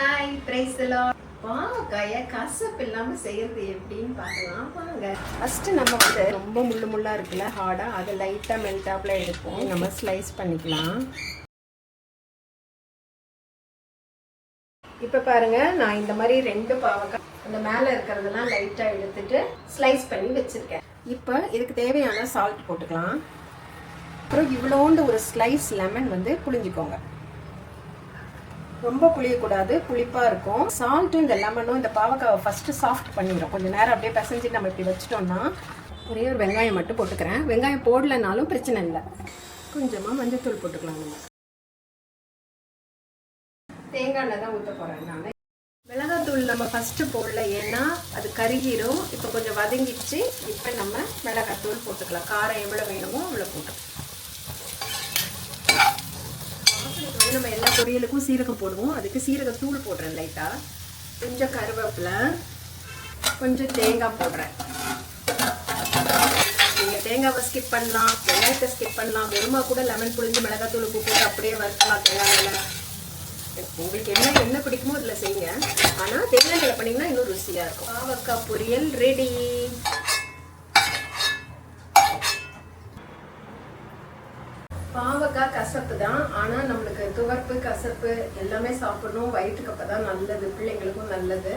Hi price எல்லாம் கசப்பு இல்லாமல் செய்யறது எப்படின்னு பார்க்கலாம். வாங்க. ஃபர்ஸ்ட் நம்ம வந்து ரொம்ப முள்ளு முள்ளா இருக்குல்ல ஹார்டா அதை லைட்டாக மெல்டாப்பில் எடுப்போம். நம்ம ஸ்லைஸ் பண்ணிக்கலாம். இப்போ பாருங்க நான் இந்த மாதிரி ரெண்டு பாவக்காய் அந்த மேலே இருக்கிறதெல்லாம் லைட்டாக எடுத்துட்டு ஸ்லைஸ் பண்ணி வச்சிருக்கேன். இப்போ இதுக்கு தேவையான சால்ட் போட்டுக்கலாம். அப்புறம் இவ்வளோண்டு ஒரு ஸ்லைஸ் லெமன் வந்து புளிஞ்சிக்கோங்க ரொம்ப புளியக்கூடாது புளிப்பாக இருக்கும். சால்ட்டும் இந்த லெமனும் இந்த பாவக்காவை ஃபஸ்ட்டு சாஃப்ட் பண்ணிடும் கொஞ்சம் நேரம் அப்படியே பிசைஞ்சு நம்ம இப்படி வச்சிட்டோம்னா ஒரே ஒரு வெங்காயம் மட்டும் போட்டுக்கிறேன். வெங்காயம் போடலைனாலும் பிரச்சனை இல்லை. கொஞ்சமாக மஞ்சத்தூள் போட்டுக்கலாம் நம்ம. தேங்காய் எண்ணெய் தான் ஊற்ற போகிறேன் நான். மிளகாத்தூள் நம்ம ஃபஸ்ட்டு போடல. ஏன்னா அது கருகிரும். இப்போ கொஞ்சம் வதங்கிடுச்சு. இப்போ நம்ம மிளகாத்தூள் போட்டுக்கலாம். காரம் எவ்வளோ வேணுமோ அவ்வளோ போட்டுக்கலாம். வந்து நம்ம எல்லா பொரியலுக்கும் சீரகம் போடுவோம். அதுக்கு சீரகத்தூள் தூள் போடுறேன் லைட்டாக கொஞ்சம் கருவேப்பிலை கொஞ்சம் தேங்காய் போடுறேன். நீங்கள் தேங்காவை ஸ்கிப் பண்ணலாம் வெங்காயத்தை ஸ்கிப் பண்ணலாம். வெறுமா கூட லெமன் புளிஞ்சு மிளகாத்தூள் உப்பு போட்டு அப்படியே வறுக்கலாம் தேங்காயில். உங்களுக்கு என்ன என்ன பிடிக்குமோ அதில் செய்யுங்க. ஆனால் தேங்காய் பண்ணிங்கன்னா இன்னும் ருசியாக இருக்கும். பாவக்காய் பொரியல் ரெடி பாவக்காய் கசப்பு தான். ஆனால் நம்மளுக்கு துவர்ப்பு கசப்பு எல்லாமே சாப்பிடணும். வயிற்றுக்கு அப்போ தான் நல்லது. பிள்ளைங்களுக்கும் நல்லது.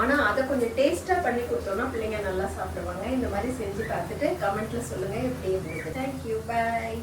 ஆனால் அதை கொஞ்சம் டேஸ்ட்டாக பண்ணி கொடுத்தோம்னா பிள்ளைங்க நல்லா சாப்பிடுவாங்க. இந்த மாதிரி செஞ்சு பார்த்துட்டு கமெண்ட்டில் சொல்லுங்கள் எப்படி இருந்தது தேங்க்யூ பாய்